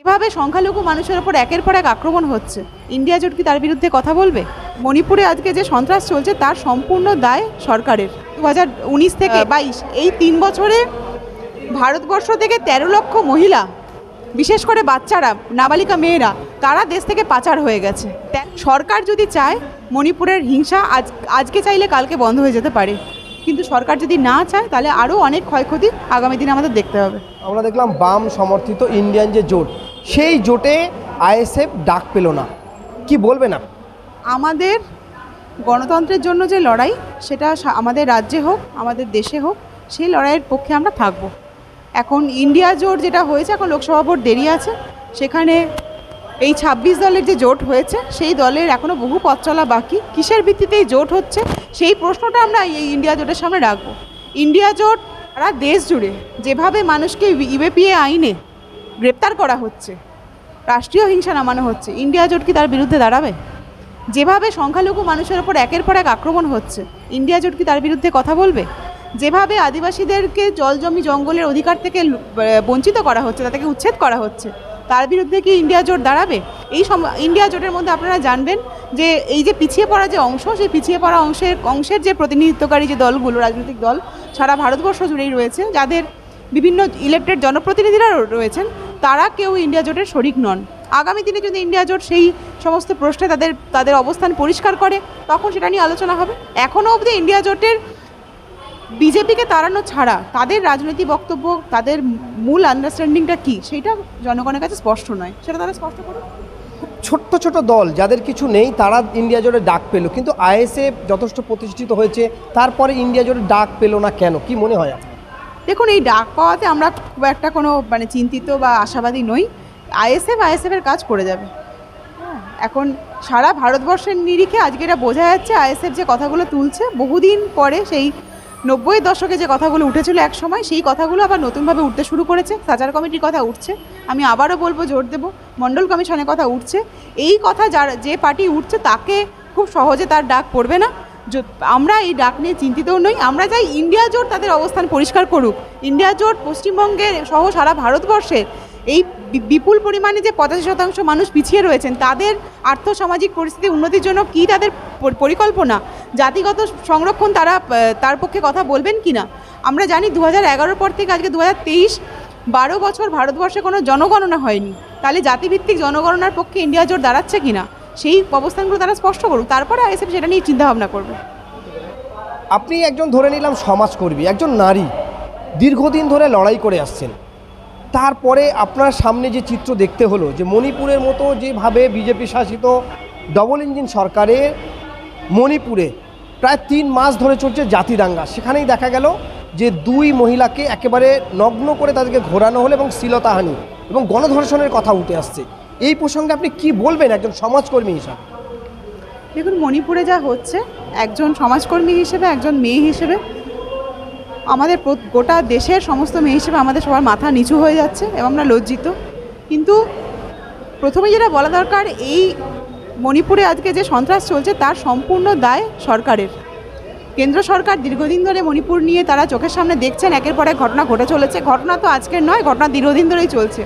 এভাবে সংখ্যালঘু মানুষের ওপর একের পর এক আক্রমণ হচ্ছে। ইন্ডিয়া জোট কি তার বিরুদ্ধে কথা বলবে? মণিপুরে আজকে যে সন্ত্রাস চলছে তার সম্পূর্ণ দায় সরকারের। দু হাজার উনিশ থেকে বাইশ এই তিন বছরে ভারতবর্ষ থেকে তেরো লক্ষ মহিলা বিশেষ করে বাচ্চারা নাবালিকা মেয়েরা তারা দেশ থেকে পাচার হয়ে গেছে। সরকার যদি চায় মণিপুরের হিংসা আজ আজকে চাইলে কালকে বন্ধ হয়ে যেতে পারে। কিন্তু সরকার যদি না চায় তাহলে আরও অনেক ক্ষয়ক্ষতি আগামী দিনে আমাদের দেখতে হবে। আমরা দেখলাম বাম সমর্থিত ইন্ডিয়ান যে জোট সেই জোটে আইএসএফ ডাক পেল না। কি বলবে না আমাদের গণতন্ত্রের জন্য যে লড়াই, সেটা আমাদের রাজ্যে হোক, আমাদের দেশে হোক, সেই লড়াইয়ের পক্ষে আমরা থাকব। এখন ইন্ডিয়া জোট যেটা হয়েছে, এখন লোকসভা ভোট দেরি আছে। সেখানে এই ছাব্বিশ দলের যে জোট হয়েছে, সেই দলের এখনও বহু পথ চলা বাকি। কিসের ভিত্তিতে এই জোট হচ্ছে, সেই প্রশ্নটা আমরা এই ইন্ডিয়া জোটের সামনে রাখব। ইন্ডিয়া জোট সারা দেশ জুড়ে যেভাবে মানুষকে ইউএপিএ আইনে গ্রেপ্তার করা হচ্ছে। রাষ্ট্রীয় হিংসা নামানো হচ্ছে। ইন্ডিয়া জোট কি তার বিরুদ্ধে দাঁড়াবে? যেভাবে সংখ্যালঘু মানুষের ওপর একের পর এক আক্রমণ হচ্ছে, ইন্ডিয়া জোট কি তার বিরুদ্ধে কথা বলবে? যেভাবে আদিবাসীদেরকে জল জমি জঙ্গলের অধিকার থেকে বঞ্চিত করা হচ্ছে, তাদেরকে উচ্ছেদ করা হচ্ছে, তার বিরুদ্ধে কি ইন্ডিয়া জোট দাঁড়াবে? এই সম ইন্ডিয়া জোটের মধ্যে আপনারা জানবেন যে এই যে পিছিয়ে পড়া যে অংশ, সেই পিছিয়ে পড়া অংশের অংশের যে প্রতিনিধিত্বকারী যে দলগুলো, রাজনৈতিক দল, সারা ভারতবর্ষ জুড়েই রয়েছে, যাদের বিভিন্ন ইলেক্টেড জনপ্রতিনিধিরা রয়েছেন, তারা কেউ ইন্ডিয়া জোটের শরিক নন। আগামী দিনে যদি ইন্ডিয়া জোট সেই সমস্ত প্রশ্নে তাদের তাদের অবস্থান পরিষ্কার করে, তখন সেটা নিয়ে আলোচনা হবে। এখনও অবধি ইন্ডিয়া জোটের বিজেপিকে তাড়ানো ছাড়া তাদের রাজনৈতিক বক্তব্য, তাদের মূল আন্ডারস্ট্যান্ডিংটা কী, সেটা জনগণের কাছে স্পষ্ট নয়। সেটা তারা স্পষ্ট করুন। ছোট্ট ছোট দল যাদের কিছু নেই, তারা ইন্ডিয়া জোটে ডাক পেল। কিন্তু আইএসএফ যথেষ্ট প্রতিষ্ঠিত হয়েছে, তারপরে ইন্ডিয়া জোটে ডাক পেল না কেন? কি মনে হয়? দেখুন, এই ডাক পাওয়াতে আমরা খুব একটা কোনো মানে চিন্তিত বা আশাবাদী নই। আইএসএফ আইএসএফের কাজ করে যাবে। এখন সারা ভারতবর্ষের নিরিখে আজকে এটা বোঝা যাচ্ছে, আইএসএফ যে কথাগুলো তুলছে, বহুদিন পরে সেই নব্বই দশকে যে কথাগুলো উঠেছিল এক সময়, সেই কথাগুলো আবার নতুনভাবে উঠতে শুরু করেছে। সাচার কমিটির কথা উঠছে। আমি আবারও বলব, জোর দেবো মণ্ডল কমিশনের কথা উঠছে। এই কথা যার, যে পার্টি উঠছে, তাকে খুব সহজে তার ডাক পড়বে না। আমরা এই ডাক নিয়ে চিন্তিতও নই, আমরা চাই ইন্ডিয়া জোট তাদের অবস্থান পরিষ্কার করুক। ইন্ডিয়া জোট পশ্চিমবঙ্গের সহ সারা ভারতবর্ষের এই বিপুল পরিমাণে যে পঁচাশি শতাংশ মানুষ পিছিয়ে রয়েছেন, তাদের আর্থসামাজিক পরিস্থিতি উন্নতির জন্য কী তাদের পরিকল্পনা? জাতিগত সংরক্ষণ তারা তার পক্ষে কথা বলবেন কি না? আমরা জানি দু হাজার পর থেকে আজকে দু হাজার তেইশ, বারো বছর ভারতবর্ষে কোনো জনগণনা হয়নি। তাহলে জাতিভিত্তিক জনগণনার পক্ষে ইন্ডিয়া জোট দাঁড়াচ্ছে কি না? সেই অবস্থানগুলো তারা স্পষ্ট করুক, তারপরে আইএসএফ সেটা নিয়ে চিন্তাভাবনা করবে। আপনি একজন ধরে নিলাম সমাজকর্মী, একজন নারী, দীর্ঘদিন ধরে লড়াই করে আসছেন। তারপরে আপনার সামনে যে চিত্র দেখতে হলো, যে মণিপুরের মতো যেভাবে বিজেপি শাসিত ডবল ইঞ্জিন সরকারের মণিপুরে প্রায় তিন মাস ধরে চলছে জাতি দাঙ্গা সেখানেই দেখা গেল যে দুই মহিলাকে একেবারে নগ্ন করে তাদেরকে ঘোরানো হলো এবং শ্লীলতাহানি এবং গণধর্ষণের কথা উঠে আসছে। এই প্রসঙ্গে আপনি কি বলবেন একজন সমাজকর্মী হিসাবে? দেখুন, মণিপুরে যা হচ্ছে, একজন সমাজকর্মী হিসেবে, একজন মেয়ে হিসেবে, আমাদের গোটা দেশের সমস্ত মেয়ে হিসেবে আমাদের সবার মাথা নিচু হয়ে যাচ্ছে এবং আমরা লজ্জিত। কিন্তু প্রথমে যেটা বলা দরকার, এই মণিপুরে আজকে যে সন্ত্রাস চলছে, তার সম্পূর্ণ দায় সরকারের। কেন্দ্র সরকার দীর্ঘদিন ধরে মণিপুর নিয়ে তারা চোখের সামনে দেখছেন, একের পর এক ঘটনা ঘটে চলেছে। ঘটনা তো আজকের নয়, ঘটনা দীর্ঘদিন ধরেই চলছে।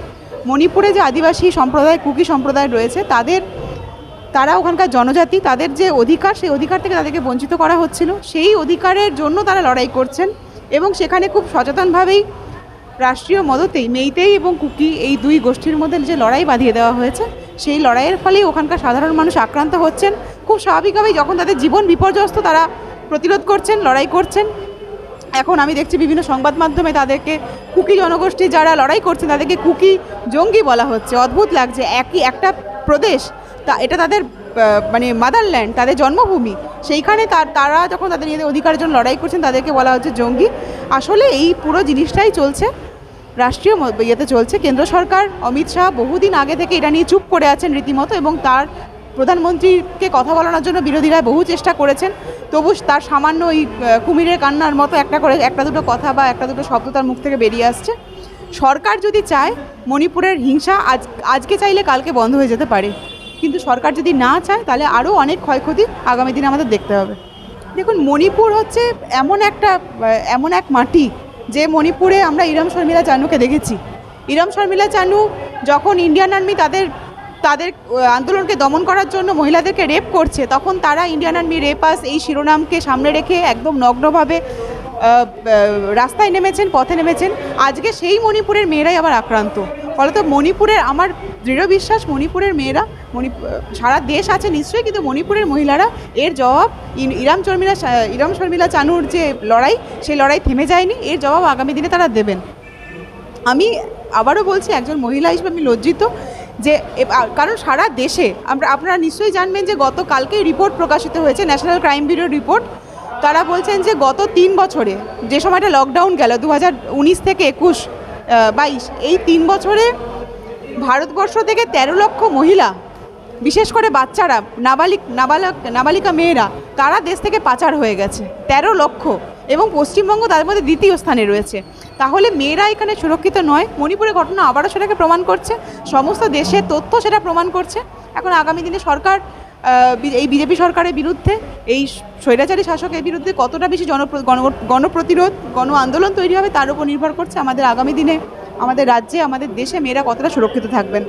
মণিপুরে যে আদিবাসী সম্প্রদায়, কুকি সম্প্রদায় রয়েছে, তাদের, তারা ওখানকার জনজাতি, তাদের যে অধিকার, সেই অধিকার থেকে তাদেরকে বঞ্চিত করা হচ্ছিল। সেই অধিকারের জন্য তারা লড়াই করছেন এবং সেখানে খুব সচেতনভাবেই রাষ্ট্রীয় মদতেই মেইতেই এবং কুকি এই দুই গোষ্ঠীর মধ্যে যে লড়াই বাঁধিয়ে দেওয়া হয়েছে, সেই লড়াইয়ের ফলেই ওখানকার সাধারণ মানুষ আক্রান্ত হচ্ছেন। খুব স্বাভাবিকভাবেই যখন তাদের জীবন বিপর্যস্ত, তারা প্রতিরোধ করছেন, লড়াই করছেন। এখন আমি দেখছি বিভিন্ন সংবাদ মাধ্যমে তাদেরকে কুকি জনগোষ্ঠী যারা লড়াই করছেন তাদেরকে কুকি জঙ্গি বলা হচ্ছে। অদ্ভুত লাগছে, একই একটা প্রদেশ, তা এটা তাদের মানে মাদারল্যান্ড তাদের জন্মভূমি। সেইখানে তার, তারা যখন তাদের নিজেদের অধিকারের জন্য লড়াই করছেন, তাদেরকে বলা হচ্ছে জঙ্গি। আসলে এই পুরো জিনিসটাই চলছে, রাষ্ট্রীয় ইয়েতে চলছে। কেন্দ্র সরকার অমিত শাহ বহুদিন আগে থেকে এটা নিয়ে চুপ করে আছেন রীতিমতো এবং তার প্রধানমন্ত্রীকে কথা বলানোর জন্য বিরোধীরা বহু চেষ্টা করেছেন, তবু তার সামান্য ওই কুমিরের কান্নার মতো একটা করে, একটা দুটো কথা বা একটা দুটো শব্দ তার মুখ থেকে বেরিয়ে আসছে। সরকার যদি চায়, মণিপুরের হিংসা আজ, আজকে চাইলে কালকে বন্ধ হয়ে যেতে পারে। কিন্তু সরকার যদি না চায়, তাহলে আরও অনেক ক্ষয়ক্ষতি আগামী দিনে আমাদের দেখতে হবে। দেখুন, মণিপুর হচ্ছে এমন একটা এমন এক মাটি যে মণিপুরে আমরা ইরম শর্মিলা চানুকে দেখেছি। ইরম শর্মিলা চানু যখন ইন্ডিয়ান আর্মি তাদের তাদের আন্দোলনকে দমন করার জন্য মহিলাদেরকে রেপ করছে, তখন তারা ইন্ডিয়ান আর্মি রেপাস এই শিরোনামকে সামনে রেখে একদম নগ্নভাবে রাস্তায় নেমেছেন, পথে নেমেছেন। আজকে সেই মণিপুরের মেয়েরাই আবার আক্রান্ত। ফলত মণিপুরের, আমার দৃঢ় বিশ্বাস, মণিপুরের মেয়েরা সারা দেশ আছে নিশ্চয়ই, কিন্তু মণিপুরের মহিলারা, এর জবাব ইরাম শর্মিলা ইরাম শর্মিলা চানুর যে লড়াই, সেই লড়াই থেমে যায়নি, এর জবাব আগামী দিনে তারা দেবেন। আমি আবারও বলছি, একজন মহিলা হিসেবে আমি লজ্জিত যে কারণ সারা দেশে আমরা, আপনারা নিশ্চয়ই জানবেন যে গতকালকেই রিপোর্ট প্রকাশিত হয়েছে, ন্যাশনাল ক্রাইম ব্যুরোর রিপোর্ট। তারা বলছেন যে গত তিন বছরে, যে সময়টা লকডাউন গেল দু হাজার উনিশ থেকে একুশ বাইশ, এই তিন বছরে ভারতবর্ষ থেকে তেরো লক্ষ মহিলা, বিশেষ করে বাচ্চারা, নাবালিক, নাবালক, নাবালিকা মেয়েরা, তারা দেশ থেকে পাচার হয়ে গেছে, তেরো লক্ষ। এবং পশ্চিমবঙ্গ তাদের মধ্যে দ্বিতীয় স্থানে রয়েছে। তাহলে মেয়েরা এখানে সুরক্ষিত নয়। মণিপুরের ঘটনা আবারও সেটাকে প্রমাণ করছে। সমস্ত দেশের তথ্য সেটা প্রমাণ করছে। এখন আগামী দিনে সরকার এই বিজেপি সরকারের বিরুদ্ধে, এই স্বৈরাচারী শাসকের বিরুদ্ধে কতটা বেশি গণপ্রতিরোধ, গণ আন্দোলন তৈরি হবে তার উপর নির্ভর করছে আমাদের আগামী দিনে। আমাদের রাজ্যে, আমাদের দেশে মেয়েরা কতটা সুরক্ষিত থাকবেন।